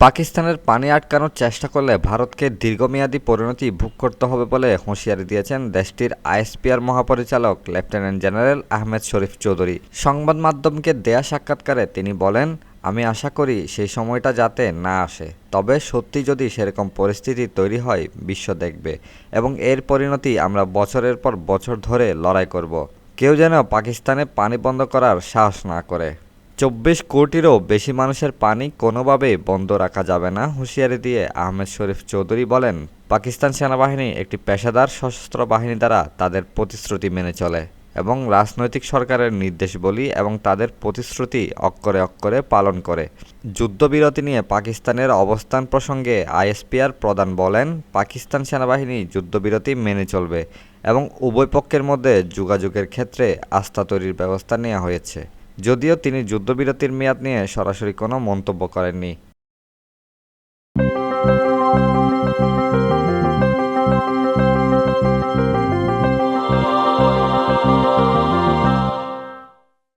পাকিস্তানের পানি আটকানোর চেষ্টা করলে ভারতকে দীর্ঘমেয়াদী পরিণতি ভোগ করতে হবে বলে হুঁশিয়ারি দিয়েছেন দেশটির আইএসপিআর মহাপরিচালক, লেফটেন্যান্ট জেনারেল আহমেদ শরীফ চৌধুরী। সংবাদ মাধ্যমকে দেয়া সাক্ষাৎকারে তিনি বলেন, আমি আশা করি সেই সময়টা যাতে না আসে। তবে সত্যি যদি সেরকম পরিস্থিতি তৈরি হয়, বিশ্ব দেখবে এবং এর পরিণতি আমরা বছরের পর বছর ধরে লড়াই করব। কেউ যেন পাকিস্তানে পানি বন্ধ করার সাহস না করে। চব্বিশ কোটিরও বেশি মানুষের পানি কোনোভাবেই বন্ধ রাখা যাবে না, হুঁশিয়ারি দিয়ে আহমেদ শরীফ চৌধুরী বলেন, পাকিস্তান সেনাবাহিনী একটি পেশাদার সশস্ত্র বাহিনী দ্বারা তাদের প্রতিশ্রুতি মেনে চলে এবং রাজনৈতিক সরকারের নির্দেশবলী এবং তাদের প্রতিশ্রুতি অক্ষরে অক্ষরে পালন করে। যুদ্ধবিরতি নিয়ে পাকিস্তানের অবস্থান প্রসঙ্গে আইএসপিআর প্রধান বলেন, পাকিস্তান সেনাবাহিনী যুদ্ধবিরতি মেনে চলবে এবং উভয় পক্ষের মধ্যে যোগাযোগের ক্ষেত্রে আস্থা তৈরির ব্যবস্থা নেওয়া হয়েছে। যদিও তিনি যুদ্ধবিরতির মেয়াদ নিয়ে সরাসরি কোনো মন্তব্য করেননি।